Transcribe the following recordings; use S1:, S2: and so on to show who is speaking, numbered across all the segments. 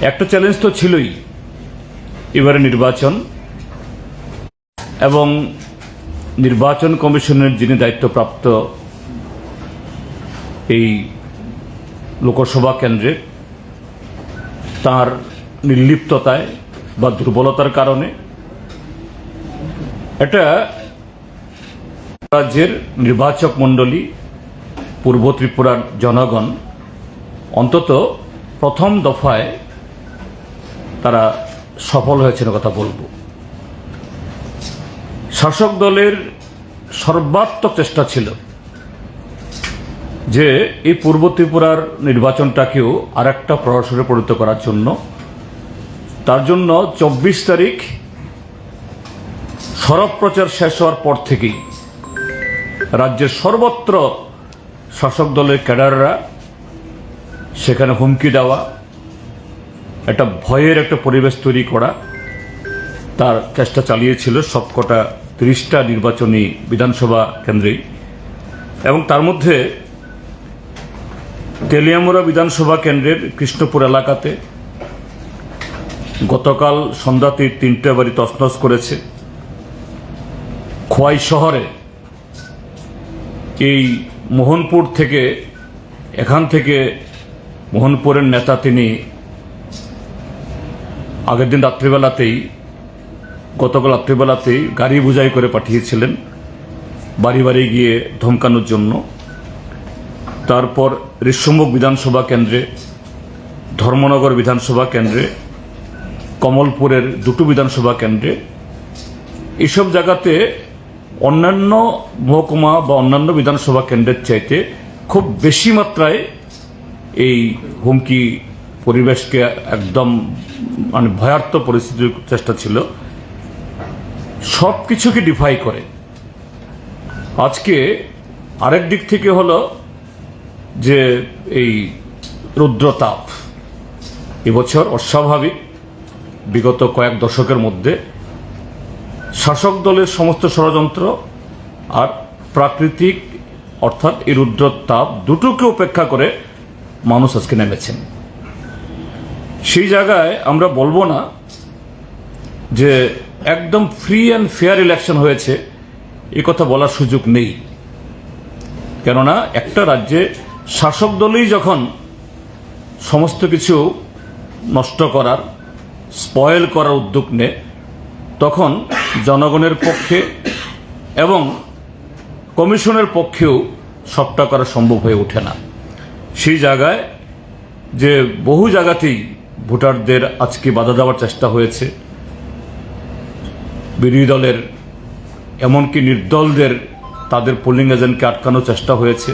S1: একটা চ্যালেঞ্জ তো ছিলই এবারে নির্বাচন এবং নির্বাচন কমিশনের যিনি দায়িত্বপ্রাপ্ত এই লোকসভা কেন্দ্রে, তার নির্লিপ্ততায় বা দুর্বলতার কারণে এটা রাজ্যের নির্বাচক মণ্ডলী পূর্ব ত্রিপুরার জনগণ অন্তত প্রথম দফায় তারা সফল হয়েছেন কথা বলব। শাসক দলের সর্বাত্মক চেষ্টা ছিল যে এই পূর্ব ত্রিপুরার নির্বাচনটাকেও আর একটা প্রহসনে পরিণত করার জন্য। তার জন্য চব্বিশ তারিখ সরব প্রচার শেষ হওয়ার পর থেকেই রাজ্যের সর্বত্র শাসক দলের ক্যাডাররা সেখানে হুমকি দেওয়া একটা ভয়ের একটা পরিবেশ তৈরি করা। তার চেষ্টা চালিয়েছিল সবকটা তিরিশটা নির্বাচনী বিধানসভা কেন্দ্রেই। এবং তার মধ্যে তেলিয়ামুড়া বিধানসভা কেন্দ্রের কৃষ্ণপুর এলাকাতে গতকাল সন্ধ্যাতে তিনটা বাড়ি তছনছ করেছে। খোয়াই শহরে এই মোহনপুর থেকে, এখান থেকে মোহনপুরের নেতা তিনি আগের দিন রাত্রিবেলাতেই, গতকাল রাত্রিবেলাতেই গাড়ি বুঝাই করে পাঠিয়েছিলেন বাড়ি বাড়ি গিয়ে ধমকানোর জন্য। তারপর ঋষ্যমুখ বিধানসভা কেন্দ্রে, ধর্মনগর বিধানসভা কেন্দ্রে, কমলপুরের দুটো বিধানসভা কেন্দ্রে, এসব জায়গাতে অন্যান্য মহকুমা বা অন্যান্য বিধানসভা কেন্দ্রের চাইতে খুব বেশি মাত্রায় এই হুমকি পরিবেশকে একদম মানে ভয়ার্থ পরিস্থিতির চেষ্টা ছিল। সব কিছুকে ডিফাই করে। আজকে আরেক দিক থেকে হলো যে এই রুদ্রতাপ। এবছর অস্বাভাবিক। বিগত কয়েক দশকের মধ্যে শাসক দলের সমস্ত ষড়যন্ত্র আর প্রাকৃতিক অর্থাৎ এই রুদ্রতাপ দুটোকে উপেক্ষা করে মানুষ আজকে নেমেছেন। সেই জায়গায় আমরা বলব না যে একদম ফ্রি অ্যান্ড ফেয়ার ইলেকশন হয়েছে, এ কথা বলার সুযোগ নেই। কেননা একটা রাজ্যে শাসক দলই যখন সমস্ত কিছু নষ্ট করার স্পয়েল করার উদ্যোগ নেয়, তখন জনগণের পক্ষে এবং কমিশনের পক্ষেও সবটা করা সম্ভব হয়ে ওঠে না। সেই জায়গায় যে বহু জায়গাতেই ভোটারদের আজকে বাধা দেওয়ার চেষ্টা হয়েছে। বিরোধী দলের, এমনকি নির্দলদের, তাদের পোলিং এজেন্টকে আটকানোর চেষ্টা হয়েছে।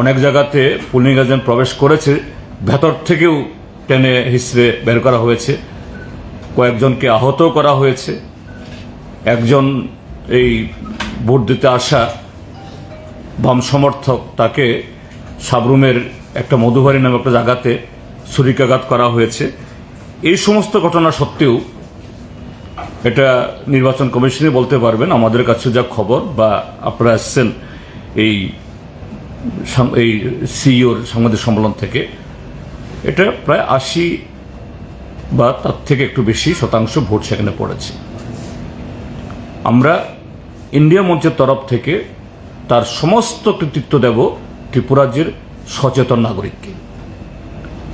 S1: অনেক জায়গাতে পোলিং এজেন্ট প্রবেশ করেছে, ভেতর থেকেও টেনে হিসড়ে বের করা হয়েছে। কয়েকজনকে আহত করা হয়েছে। একজন এই ভোট দিতে আসা বাম সমর্থক তাকে সাবরুমের একটা মধুবাড়ি নামে একটা জায়গাতে ছুরিকাঘাত করা হয়েছে। এই সমস্ত ঘটনা সত্ত্বেও এটা নির্বাচন কমিশনে বলতে পারবেন, আমাদের কাছে যা খবর বা আপনারা এসছেন এই এই সিইওর সাংবাদিক সম্মেলন থেকে, এটা প্রায় আশি বা তার থেকে একটু বেশি শতাংশ ভোট সেখানে পড়েছে। আমরা ইন্ডিয়া মঞ্চের তরফ থেকে তার সমস্ত কৃতিত্ব দেব ত্রিপুরাজ্যের সচেতন নাগরিককে।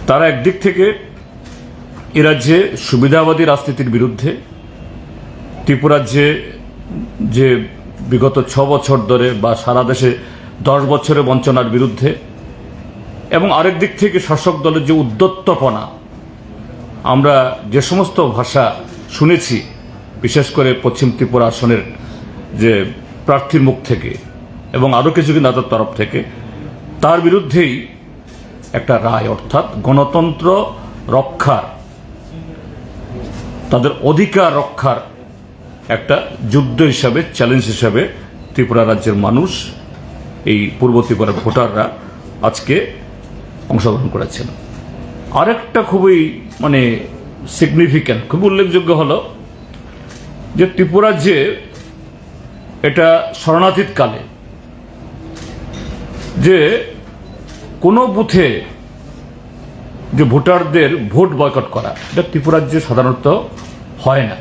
S1: তারা একদিক থেকে এ রাজ্যে সুবিধাবাদী রাজনীতির বিরুদ্ধে ত্রিপুরাজ্যে যে বিগত ছ বছর ধরে বা সারা দেশে দশ বছরের বঞ্চনার বিরুদ্ধে, এবং আরেক দিক থেকে শাসক দলের যে উদ্যত্তপনা আমরা যে সমস্ত ভাষা শুনেছি, বিশেষ করে পশ্চিম ত্রিপুরা আসনের যে প্রার্থীর মুখ থেকে এবং আরও কিছু নেতার তরফ থেকে, তার বিরুদ্ধেই একটা রায়, অর্থাৎ গণতন্ত্র রক্ষার, তাদের অধিকার রক্ষার একটা যুদ্ধ হিসাবে চ্যালেঞ্জ হিসাবে ত্রিপুরা রাজ্যের মানুষ, এই পূর্ব ত্রিপুরার ভোটাররা আজকে অংশগ্রহণ করেছেন। আরেকটা খুবই মানে সিগনিফিক্যান্ট খুব উল্লেখযোগ্য হলো যে ত্রিপুরা যে এটা শরণাতীত কালে যে কোনো বুথে যে ভোটারদের ভোট বয়কট করা, এটা ত্রিপুরা রাজ্যে সাধারণত হয় না।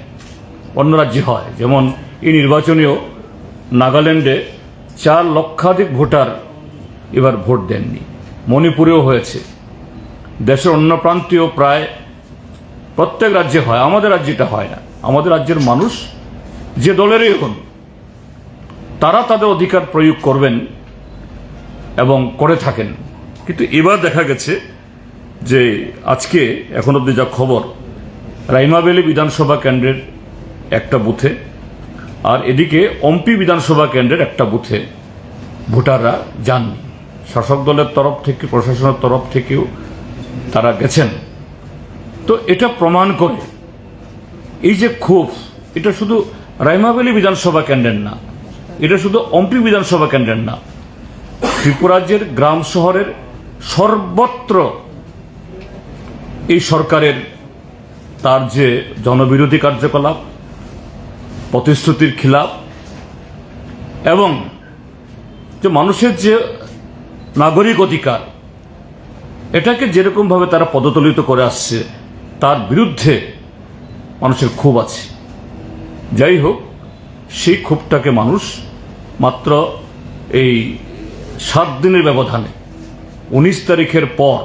S1: অন্য রাজ্যে হয়। যেমন এই নির্বাচনেও নাগাল্যান্ডে চার লক্ষাধিক ভোটার এবার ভোট দেননি। মণিপুরেও হয়েছে। দেশের অন্য প্রান্তীয় প্রায় প্রত্যেক রাজ্যে হয়। আমাদের রাজ্যে এটা হয় না। আমাদের রাজ্যের মানুষ যে দলেরই হন, তারা তাদের অধিকার প্রয়োগ করবেন এবং করে থাকেন। কিন্তু এবার দেখা গেছে যে আজকে এখন অব্দি যা খবর রাইমাবেলি বিধানসভা কেন্দ্রের একটা বুথে আর এদিকে অম্পি বিধানসভা কেন্দ্রের একটা বুথে ভোটাররা যাননি। শাসক দলের তরফ থেকে, প্রশাসনের তরফ থেকেও তারা গেছেন। তো এটা প্রমাণ করে এই যে ক্ষোভ, এটা শুধু রাইমাবেলি বিধানসভা কেন্দ্রের না, এটা শুধু অম্পি বিধানসভা কেন্দ্রের না। ত্রিপুরাজ্যের গ্রাম শহরের সর্বত্র এই সরকারের তার যে জনবিরোধী কার্যকলাপ, প্রতিশ্রুতির খিলাপ এবং যে মানুষের যে নাগরিক অধিকার, এটাকে যেরকমভাবে তারা পদতলিত করে আসছে, তার বিরুদ্ধে মানুষের ক্ষোভ আছে। যাই হোক, সেই ক্ষোভটাকে মানুষ মাত্র এই সাত দিনের ব্যবধানে উনিশ তারিখের পর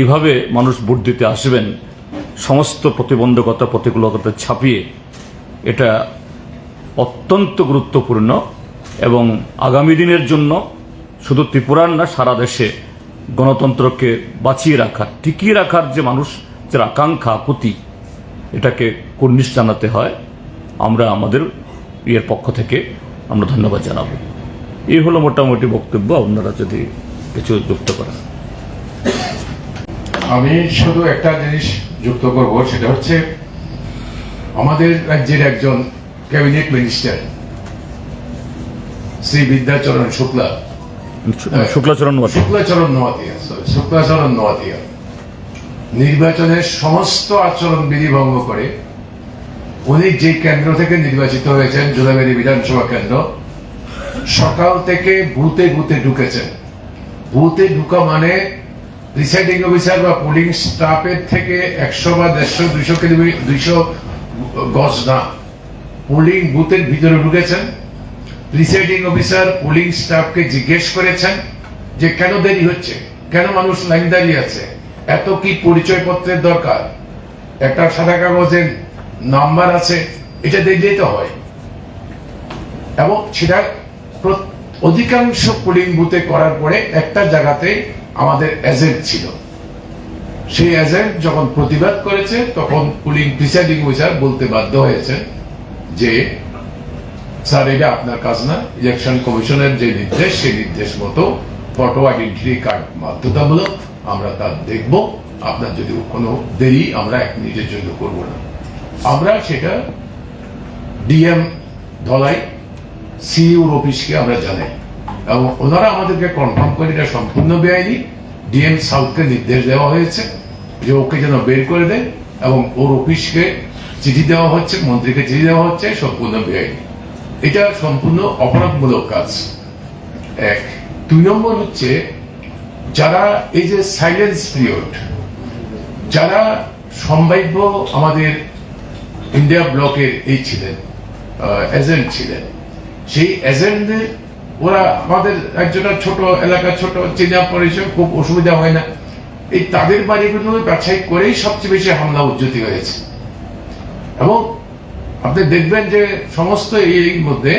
S1: এইভাবে মানুষ ভোট দিতে আসবেন, সমস্ত প্রতিবন্ধকতা প্রতিকূলতা ছাপিয়ে এটা অত্যন্ত গুরুত্বপূর্ণ এবং আগামী দিনের জন্য শুধু ত্রিপুরার না, সারা দেশে গণতন্ত্রকে বাঁচিয়ে রাখার, টিকিয়ে রাখার যে মানুষ যে আকাঙ্ক্ষা, আকুতি, এটাকে কুর্নিশ জানাতে হয়, আমরা আমাদের ইয়ের পক্ষ থেকে আমরা ধন্যবাদ জানাব। এই হলো মোটামুটি বক্তব্য, আপনারা যদি কিছু যুক্ত করেন
S2: আমি শুধু একটা জিনিস যুক্ত করব সেটা হচ্ছে আমাদের রাজ্যের একজন ক্যাবিনেট মিনিস্টার শ্রী বিদ্যাচরণ শুক্লা।
S1: শুক্লাচরণ
S2: শুক্লাচরণ নোয়াতিয়া শুক্লাচরণ নোয়াতিয়া নির্বাচনের সমস্ত আচরণ বিধি ভঙ্গ করে উনি যে কেন্দ্র থেকে নির্বাচিত হয়েছেন জুলাবেরি বিধানসভা কেন্দ্র সকাল থেকে বুথে বুথে ঢুকেছেন। বুথে ঢুকা মানে প্রিসাইডিং অফিসার বা পোলিং স্টাফের থেকে একশো বা দেড়শো, দুইশো কিলোমিটার দুইশো গজ না। পোলিং বুথের ভিতরে ঢুকেছেন। প্রিসাইডিং অফিসার পোলিং স্টাফকে জিজ্ঞেস করেছেন যে কেন দেরি হচ্ছে? কেন মানুষ লাইন দাঁড়িয়ে আছে? এত কি পরিচয়পত্রের দরকার? একটা সাদা কাগজের নাম্বার আছে। এটা দেখলেই তো হয়। এবং সেটা অধিকাংশ পোলিং বুথে করার পরে একটা জায়গাতে আমাদের এজেন্ট ছিল। সেই এজেন্ট যখন প্রতিবাদ করেছে, তখন পুলিং প্রিসাইডিং অফিসার বলতে বাধ্য হয়েছে যে, স্যার, এটা আপনার কাজ না। ইলেকশন কমিশনের যে নির্দেশ, সেই নির্দেশ মতো ফটো আইডেন্টিটি কার্ড বাধ্যতামূলক আমরা তা দেখব। আপনার যদি কোনো দেরি, আমরা এক মিনিটের জন্য করব না। আমরা সেটা ডিএম ধলাই সিইউর অফিসকে আমরা জানাই। এবং ওনারা আমাদেরকে কনফার্ম করে এটা সম্পূর্ণ বেআইনি। ডিএম সাউথকে নির্দেশ দেওয়া হয়েছে যে ওকে যেন বের করে দেয় এবং ওর অফিসকে চিঠি দেওয়া হচ্ছে, মন্ত্রীকে চিঠি দেওয়া হচ্ছে, সম্পূর্ণ বেআইনি। এটা সম্পূর্ণ অপরাধমূলক কাজ। এক। দুই নম্বর হচ্ছে, যারা এই যে সাইলেন্স পিরিয়ড যারা সম্ভাব্য আমাদের ইন্ডিয়া ব্লকের এই ছিলেন এজেন্ট ছিলেন সেই এজেন্টদের ওরা আমাদের একজনের ছোট এলাকা ছোট চেনা পরিচয়, খুব অসুবিধা হয় না। এই তাদের বাড়িগুলো বাছাই করেই সবচেয়ে বেশি হামলা উজ্জ্বতি হয়েছে। এবং আপনি দেখবেন যে সমস্ত এর মধ্যে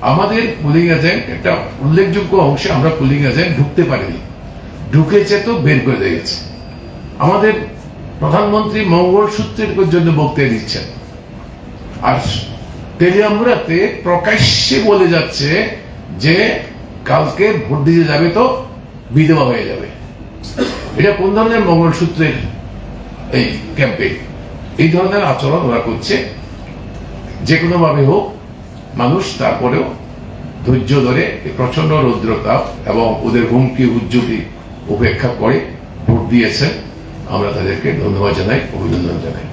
S2: আমাদের পুলিং এজেন্ট একটা উল্লেখযোগ্য অংশে আমরা পুলিং এজেন্ট ঢুকতে পারিনি। ঢুকেছে তো বের করে দিয়েছে আমাদের প্রধানমন্ত্রী মঙ্গলসূত্রের জন্য বক্তৃতা দিচ্ছেন। আর তেলিয়ামুরাতে প্রকাশ্যে বলে যাচ্ছে যে, কালকে ভোট দিতে যাবে তো বিধবা হয়ে যাবে। এটা কোন ধরনের মঙ্গলসূত্রের এই ক্যাম্পেইন এই ধরনের আচরণ ওরা করছে। যে কোনো ভাবে হোক, মানুষ তারপরেও ধৈর্য ধরে প্রচণ্ড রৌদ্রতাপ এবং ওদের হুমকি উজ্জুকি উপেক্ষা করে ভোট দিয়েছেন। আমরা তাদেরকে ধন্যবাদ জানাই, অভিনন্দন জানাই।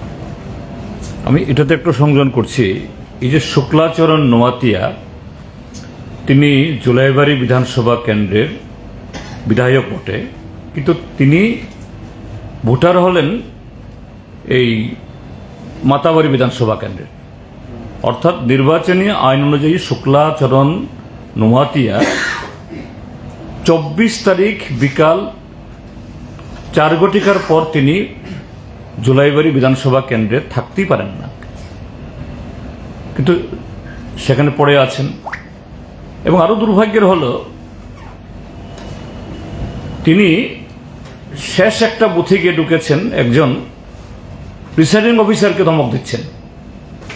S1: আমি এটাতে একটু সংযোজন করছি। এই যে শুক্লাচরণ নোয়াতিয়া, তিনি জুলাইবাড়ি বিধানসভা কেন্দ্রের বিধায়ক বটে। কিন্তু তিনি ভোটার হলেন এই মাতাবাড়ি বিধানসভা কেন্দ্রের। অর্থাৎ নির্বাচনী আইন অনুযায়ী শুক্লাচরণ নোয়াতিয়া চব্বিশ তারিখ বিকাল চার ঘটিকার পর তিনি জুলাইবাড়ি বিধানসভা কেন্দ্রে থাকতেই পারেন না। কিন্তু সেখানে পড়ে আছেন। এবং আরও দুর্ভাগ্যের হলো, তিনি শেষ একটা বুথে গিয়ে ঢুকেছেন একজন প্রিসাইডিং অফিসারকে ধমক দিচ্ছেন।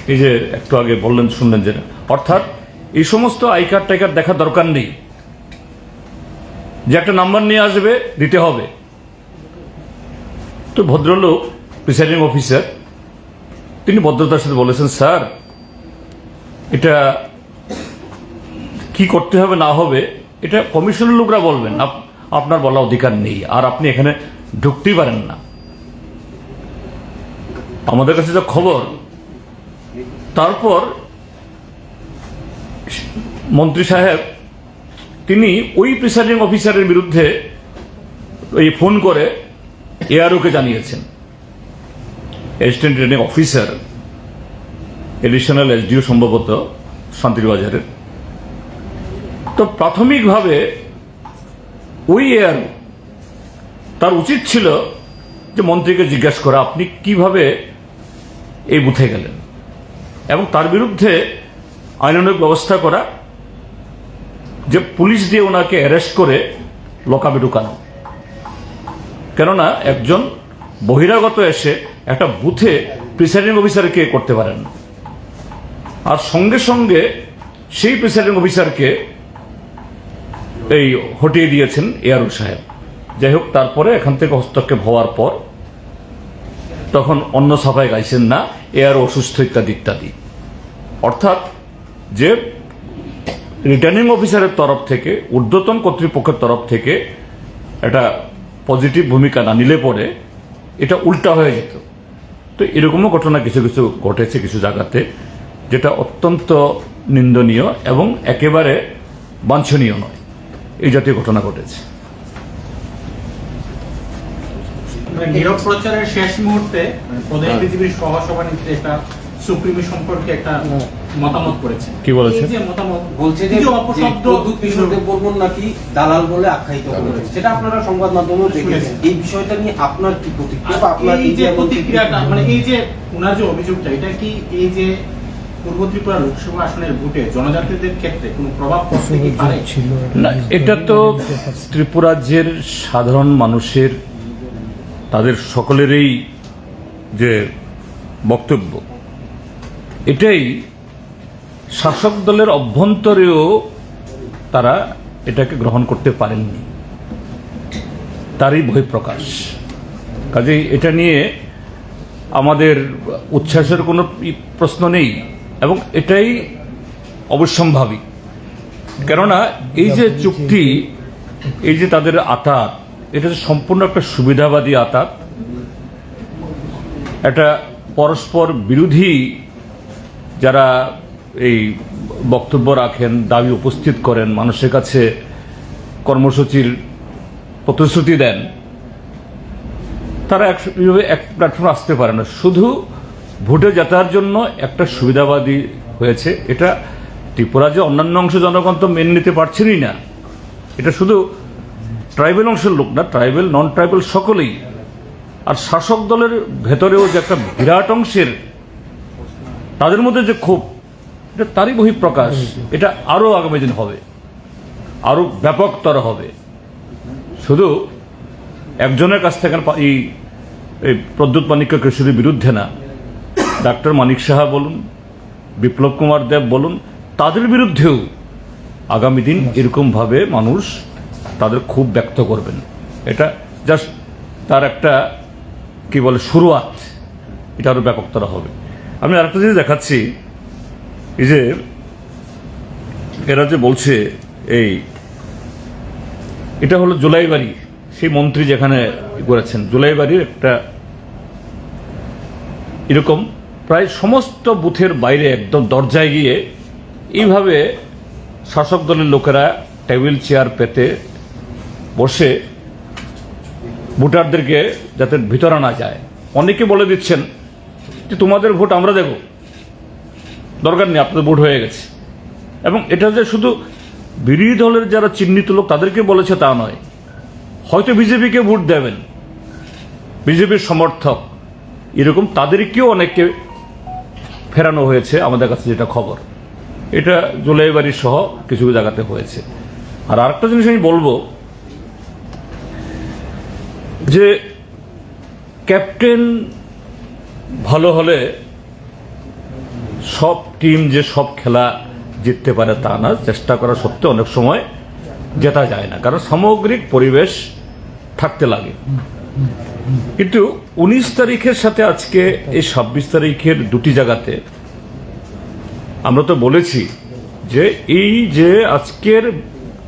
S1: এই যে একটু আগে বললেন, শুনলেন যে, অর্থাৎ এই সমস্ত আই কার্ড টাই কার্ড দেখার দরকার নেই। যে একটা নাম্বার নিয়ে আসবে, দিতে হবে। তো ভদ্রলোক, প্রিসাইডিং অফিসার, তিনি ভদ্রতার সাথে বলেছেন, স্যার এটা কি করতে হবে, না হবে, এটা কমিশনের লোকরা বলবেন। আপনার বলা অধিকার নেই, আর আপনি এখানে ঢুকতেই পারেন না। আমাদের কাছে যা খবর, তারপর মন্ত্রী সাহেব, তিনি ওই প্রিসাইডিং অফিসারের বিরুদ্ধে এই ফোন করে এআরওকে জানিয়েছেন। Assistant training officer additional SDO সম্ভবত শান্তিরবাজারের তো প্রাথমিকভাবে ওই এয়ার তার উচিত ছিল যে মন্ত্রীকে জিজ্ঞাসা করা আপনি কীভাবে এই বুথে গেলেন এবং তার বিরুদ্ধে আইনানুগ ব্যবস্থা করা, যে পুলিশ দিয়ে ওনাকে অ্যারেস্ট করে লকাবে ঢুকানো। কেননা একজন বহিরাগত এসে একটা বুথে প্রিসাইডিং অফিসারকে করতে পারেন না। আর সঙ্গে সঙ্গে সেই প্রিসাইডিং অফিসারকে এই হটিয়ে দিয়েছেন এয়ারু সাহেব। যাই হোক, তারপরে এখান থেকে হস্তক্ষেপ হওয়ার পর তখন অন্য সভায় গাইছেন না, এয়ার অসুস্থ ইত্যাদি ইত্যাদি। অর্থাৎ যে রিটার্নিং অফিসারের তরফ থেকে, ঊর্ধ্বতন কর্তৃপক্ষের তরফ থেকে একটা পজিটিভ ভূমিকা না নিলে পরে এটা উল্টা হয়ে যেত। তো এরকমও ঘটনা কিছু কিছু ঘটেছে কিছু জায়গাতে। যেটা অত্যন্ত নিন্দনীয় এবং একেবারে বাঞ্ছনীয় নয়। এই জাতীয় ঘটনা ঘটেছে।
S3: মানে নীরব প্রচারের শেষ মুহূর্তে মানে প্রদেশ বিজেপির একটা সুপ্রিমি সম্পর্কে একটা মতামত করেছেন
S1: কি বলেছেন?
S3: এই যে মতামত
S4: বলছে যে
S3: অপশব্দ
S4: প্রদ্যুৎ কিশোরদেব বর্মন নাকি দালাল বলে আখ্যায়িত করেছে। সেটা আপনারা সংবাদ মাধ্যমেও দেখেছেন।
S3: শুনেছি।
S4: এই বিষয়টা নিয়ে আপনার কি প্রতিক্রিয়া বা আপনার
S3: এই যে প্রতিক্রিয়াটা মানে এই যে ওনার যে অভিযোগটা এটা কি এই যে পূর্ব ত্রিপুরা লোকসভা আসনের ভোটে জনজাতিদের ক্ষেত্রে কোনো প্রভাব পড়তে কি পারে?
S1: না এটা তো ত্রিপুরাজ্যের সাধারণ মানুষের তাদের সকলেরই যে বক্তব্য এটাই শাসক দলের অভ্যন্তরেও তারা এটাকে গ্রহণ করতে পারেননি। তারই বহিঃপ্রকাশ। কাজেই এটা নিয়ে আমাদের উচ্ছ্বাসের কোনো ই- প্রশ্ন নেই। এবং এটাই অবশ্যম্ভাবী। কেননা এই যে চুক্তি, এই যে তাদের আতাত, এটা সম্পূর্ণ একটা সুবিধাবাদী আতাত, একটা পরস্পর বিরোধী যারা এই বক্তব্য রাখেন, দাবি উপস্থিত করেন, মানুষের কাছে কর্মসূচির প্রতিশ্রুতি দেন, তারা এক প্ল্যাটফর্মে আসতে পারে না। শুধু ভোটে জেতার জন্য একটা সুবিধাবাদী হয়েছে। এটা ত্রিপুরা যে অন্যান্য অংশ জনগণ তো মেনে নিতে পারছেনই না। এটা শুধু ট্রাইবেল অংশের লোক না, ট্রাইবেল নন ট্রাইবেল সকলেই। আর শাসক দলের ভেতরেও যে একটা বিরাট অংশের, তাদের মধ্যে যে ক্ষোভ, এটা তারই বহিঃপ্রকাশ। এটা আরও আগামী দিন হবে। আরও ব্যাপকতর হবে। শুধু একজনের কাছ থেকে এই প্রদ্যুৎ মানিক্য কৃষির বিরুদ্ধে না ডাক্তার মানিক সাহা বলুন, বিপ্লব কুমার দেব বলুন, তাদের বিরুদ্ধেও আগামী দিন এরকমভাবে মানুষ তাদের খুব ব্যক্ত করবেন। এটা জাস্ট তার একটা, কি বলে, শুরুয়াত। এটা আরও ব্যাপকতর হবে। আমি আরেকটা জিনিস দেখাচ্ছি, এই যে এরা যে বলছে, এই এটা হলো জুলাই বাড়ি। সেই মন্ত্রী যেখানে করেছেন, জুলাই বাড়ির একটা এরকম প্রায় সমস্ত বুথের বাইরে একদম দরজায় গিয়ে এইভাবে শাসক দলের লোকেরা টেবিল চেয়ার পেতে বসে ভোটারদেরকে যাতে ভিতরে না যায়। অনেকে বলে দিচ্ছেন যে তোমাদের ভোট আমরা দেব। দরকার নেই, আপনাদের ভোট হয়ে গেছে। এবং এটা যে শুধু বিরোধী দলের যারা চিহ্নিত লোক তাদেরকে বলেছে তা নয়, হয়তো বিজেপিকে ভোট দেবেন। বিজেপির সমর্থক এরকম তাদেরকেও অনেককে ফেরানো হয়েছে আমাদের কাছে যেটা খবর। এটা জোলাইবাড়ি সহ কিছু জায়গাতে হয়েছে। আর আরেকটা জিনিস আমি বলব, যে ক্যাপ্টেন ভালো হলে সব টিম যে সব খেলা জিততে পারে তা না, চেষ্টা করা সত্ত্বেও অনেক সময় জেতা যায় না। কারণ সামগ্রিক পরিবেশ থাকতে লাগে। কিন্তু উনিশ তারিখের সাথে আজকে এই ছাব্বিশ তারিখের দুটি জায়গাতে আমরা তো বলেছি যে এই যে আজকের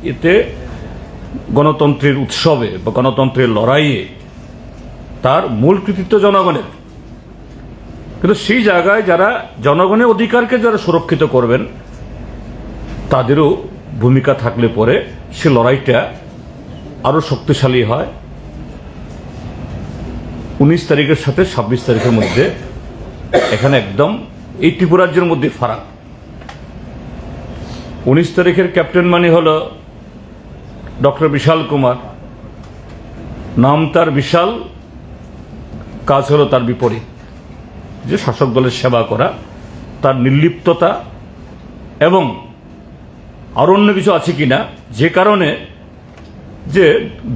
S1: এতে গণতন্ত্রের উৎসবে বা গণতন্ত্রের লড়াইয়ে তার মূল কৃতিত্ব জনগণের। কিন্তু সেই জায়গায় যারা জনগণের অধিকারকে যারা সুরক্ষিত করবেন, তাদেরও ভূমিকা থাকলে পরে সে লড়াইটা আরও শক্তিশালী হয় উনিশ তারিখের সাথে ছাব্বিশ তারিখের মধ্যে এখানে একদম এই ত্রিপুরাজ্যের মধ্যে ফারাক। উনিশ তারিখের ক্যাপ্টেন মানে হল ডক্টর বিশাল কুমার। নাম তার বিশাল, কাজ হলো তার বিপরীত। যে শাসক দলের সেবা করা, তার নির্লিপ্ততা এবং আরও অন্য কিছু আছে কিনা, যে কারণে যে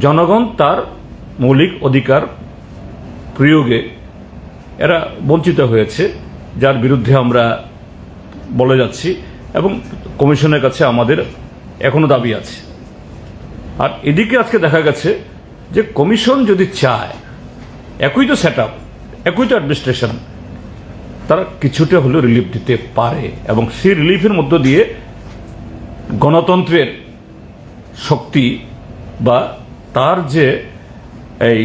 S1: জনগণ তার মৌলিক অধিকার প্রয়োগে এরা বঞ্চিত হয়েছে, যার বিরুদ্ধে আমরা বলে যাচ্ছি এবং কমিশনের কাছে আমাদের এখনও দাবি আছে। আর এদিকে আজকে দেখা গেছে যে কমিশন যদি চায়, একই তো সেট আপ একই তো অ্যাডমিনিস্ট্রেশন, তারা কিছুটা হলেও রিলিফ দিতে পারে এবং সেই রিলিফের মধ্য দিয়ে গণতন্ত্রের শক্তি বা তার যে এই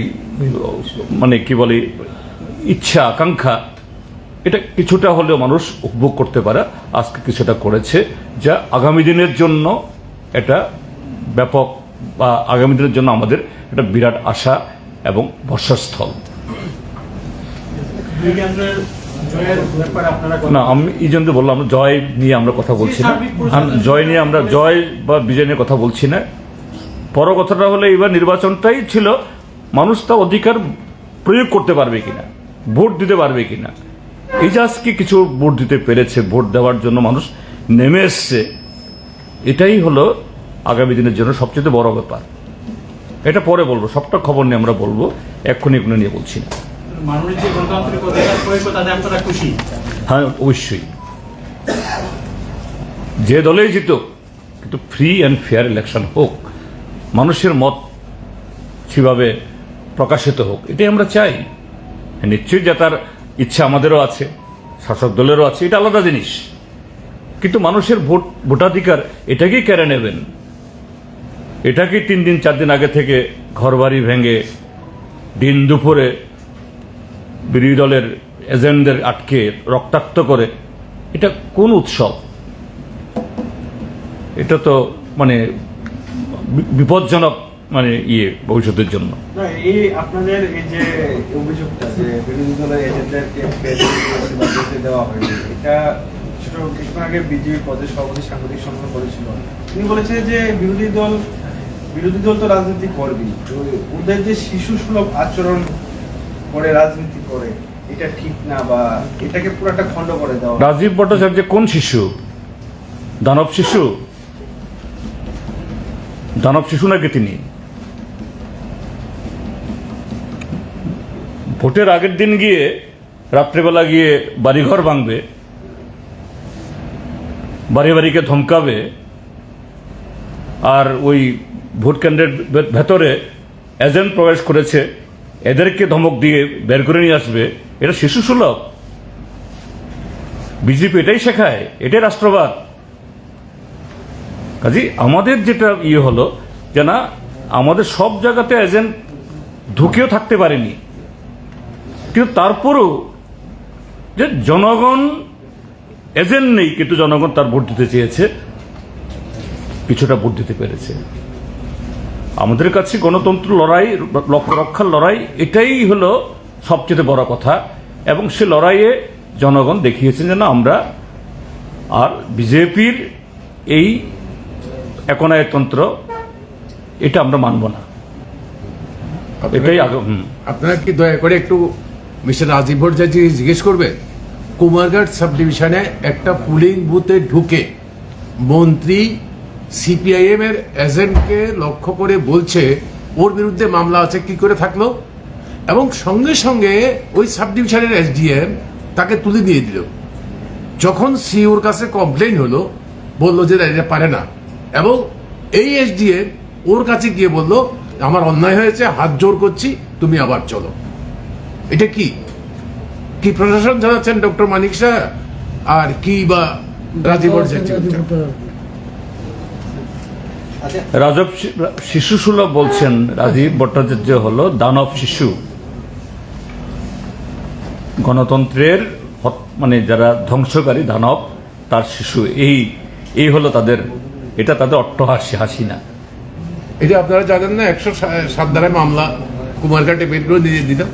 S1: মানে কি বলে ইচ্ছা আকাঙ্ক্ষা এটা কিছুটা হলেও মানুষ উপভোগ করতে পারে। আজকে কিছুটা করেছে। যা আগামী দিনের জন্য এটা ব্যাপক বা আগামী দিনের জন্য আমাদের একটা বিরাট আশা এবং বর্ষাস্থল। না আমি এই জন্য বললাম জয় নিয়ে আমরা কথা বলছি না। জয় নিয়ে আমরা জয় বা বিজয় নিয়ে কথা বলছি না। বড় কথাটা হলো এবার নির্বাচনটাই ছিল মানুষ তার অধিকার প্রয়োগ করতে পারবে কিনা ভোট দিতে পারবে কিনা। আজকে কিছু ভোট দিতে পেরেছে ভোট দেওয়ার জন্য মানুষ নেমে এসছে। এটাই হলো আগামী দিনের জন্য সবচেয়ে বড় ব্যাপার। এটা পরে বলব সবটা খবর নিয়ে আমরা বলব এক্ষুনি এগুলো নিয়ে বলছি না। হ্যাঁ অবশ্যই। যে দলেই জিতুক কিন্তু ফ্রি অ্যান্ড ফেয়ার ইলেকশন হোক মানুষের মত সেভাবে প্রকাশিত হোক, এটাই আমরা চাই। নিশ্চয়ই যে তার ইচ্ছা আমাদেরও আছে, শাসক দলেরও আছে, এটা আলাদা জিনিস। কিন্তু মানুষের ভোট, ভোটাধিকার এটাকেই কেড়ে নেবেন। এটাকেই তিন দিন, চার দিন আগে থেকে ঘরবাড়ি ভেঙে দিন দুপুরে বিরোধী দলের এজেন্টদের আটকে রক্তাক্ত করে, এটা কোন উৎসব? এটা তো মানে বিপজ্জনক মানে ইয়ে ভবিষ্যতের জন্য।
S5: না এই আপনাদের এই যে অভিযোগটা যে বিরোধী দলের এজেন্টদেরকে দেওয়া হয়নি এটা কিছুক্ষণ আগে বিজেপি প্রদেশ সভাপতি সাংবাদিক সম্মেলন করেছিল। তিনি যে বিরোধী দল বিরোধী দল তো রাজনীতি করবি তো ওদের যে শিশু সুলভ আচরণ করে রাজনীতি করে এটা ঠিক না বা এটাকে পুরো একটা খণ্ড করে দেওয়া
S1: রাজীব ভট্টাচার্য কোন শিশু? দানব শিশু? দানব শিশু নাকি তিনি? ভোটের আগের দিন গিয়ে রাত্রেবেলা গিয়ে বাড়িঘর ভাঙবে, বাড়ি বাড়িকে ধমকাবে, আর ওই ভোট কেন্দ্রের ভেতরে এজেন্ট প্রবেশ করেছে, এদেরকে ধমক দিয়ে বের করে নিয়ে আসবে। এটা শিশু সুলভ। বিজেপি এটাই শেখায়, এটাই রাষ্ট্রবাদ। কাজে, আমাদের যেটা ইয়ে হলো যে না, আমাদের সব জায়গাতে এজেন্ট ঢুকেও থাকতে পারেনি। কিন্তু তারপরও যে জনগণ এজেন্ট নেই কিন্তু জনগণ তার ভোট দিতে চেয়েছে কিছুটা ভোট দিতে পেরেছে। আমাদের কাছে গণতন্ত্র লড়াই লক্ষ্য রক্ষার লড়াই এটাই হলো সবচেয়ে বড় কথা। এবং সে লড়াইয়ে জনগণ দেখিয়েছেন যে না আমরা আর বিজেপির এই একনায়তন্ত্র এটা আমরা মানব না। এটাই
S2: আপনারা কি দয়া করে একটু মিস্টার রাজীব ভট্টাচার্য জিজ্ঞেস করবেন কুমারঘাট সাব ডিভিশনে একটা পুলিং বুথে ঢুকে মন্ত্রী সিপিআইএম এর এজেন্টকে লক্ষ্য করে বলছে, ওর বিরুদ্ধে মামলা আছে, কি করে থাকল? এবং সঙ্গে সঙ্গে ওই সাব ডিভিশনের এসডিএম তাকে তুলে দিয়ে দিল। যখন সিওর কাছে কমপ্লেন হলো, বলল যে এটা পারে না। এবং এই এসডিএম ওর কাছে গিয়ে বলল, আমার অন্যায় হয়েছে, হাত জোর করছি, তুমি আবার চলো। এটা কি? কি প্রশাসন জানাচ্ছেন ডক্টর মানিক শাহ? আর কি বা রাজীব
S1: রাজব শিশু সুলভ বলছেন রাজীব ভট্টাচার্য হলো দানব শিশু। গণতন্ত্রের মানে যারা ধ্বংসকারী দানব তার শিশু। এই এই হলো তাদের এটা তাদের অট্টহাসি হাসি না
S2: এটা আপনারা জানেন না একশো সাত ধারায় মামলা কুমারঘাটে বের করে দিয়ে দিলাম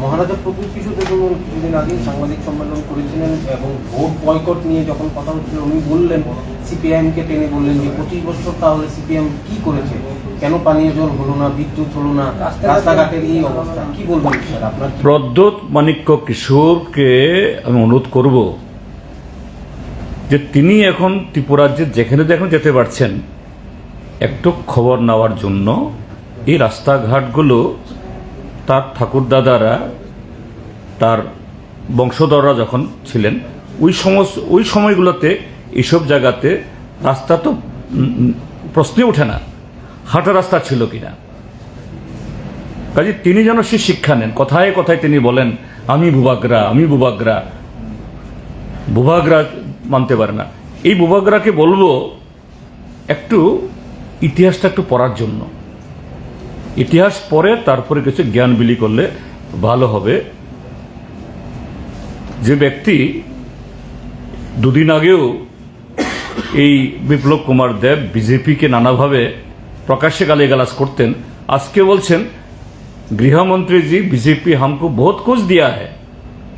S4: মহারাজা প্রভু কিছু দেখুন কিছুদিন আগে সাংবাদিক সম্মেলন করেছিলেন এবং ভোট বয়কট নিয়ে যখন কথা হচ্ছিল উনি বললেন সিপিআইএম কে টেনে বললেন যে পঁচিশ বছর তাহলে সিপিএম কি করেছে? কেন পানীয় জল হলো না বিদ্যুৎ হলো না রাস্তাঘাটের এই অবস্থা। কি বলবেন স্যার আপনার?
S1: প্রদ্যোৎ মাণিক্য কিশোরকে আমি অনুরোধ করব যে তিনি এখন ত্রিপুরাজ্যের যেখানে যেখানে যেতে পারছেন একটু খবর নেওয়ার জন্য এই রাস্তাঘাটগুলো তার ঠাকুরদাদারা তার বংশধররা যখন ছিলেন ওই সমস্ত ওই সময়গুলোতে এইসব জায়গাতে রাস্তা তো উম, ওঠে না হাঁটা রাস্তা ছিল কিনা। কাজে তিনি যেন সে শিক্ষা নেন কথায় কথায় তিনি বলেন আমি বুবাগরা আমি বুবাগরা বুবাগরা মানতে পারে না। এই বুবাগরাকে বলব একটু ইতিহাসটা একটু পড়ার জন্য। ইতিহাস পরে তারপরে কিছু জ্ঞান বিলি করলে ভালো হবে। যে ব্যক্তি দুদিন আগেও এই বিপ্লব কুমার দেব বিজেপিকে নানাভাবে প্রকাশ্যে গালিগালাজ করতেন, আজকে বলছেন, গৃহমন্ত্রীজি, বিজেপি হামকো বহুত কোচ দিয়া হ্যায়।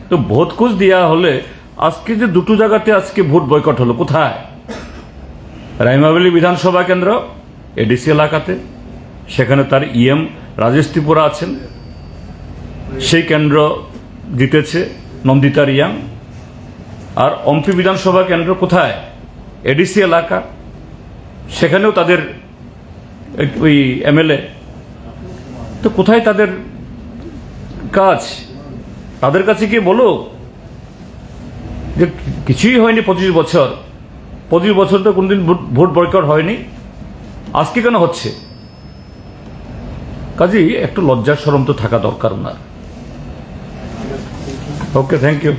S1: তো ভোট কোচ দিয়া হলে আজকে যে দুটো জায়গাতে আজকে ভোট বয়কট হলো, কোথায়? রাইমাবেলি বিধানসভা কেন্দ্র, এডিসি এলাকাতে। সেখানে তার ইএম রাজেশ ত্রিপুরা আছেন। সেই কেন্দ্র জিতেছে নন্দিতা রিয়াং। আর অম্পি বিধানসভা কেন্দ্র কোথায়? এডিসি এলাকা। সেখানেও তাদের ওই এমএলএ। তো কোথায় তাদের কাজ? তাদের কাছে গিয়ে বলো যে কিছুই হয়নি পঁচিশ বছর। পঁচিশ বছর তো কোনদিন ভোট বয়কট হয়নি। আজকে কেন হচ্ছে? কাজেই একটু লজ্জার সরম তো থাকা দরকার না ওকে থ্যাংক ইউ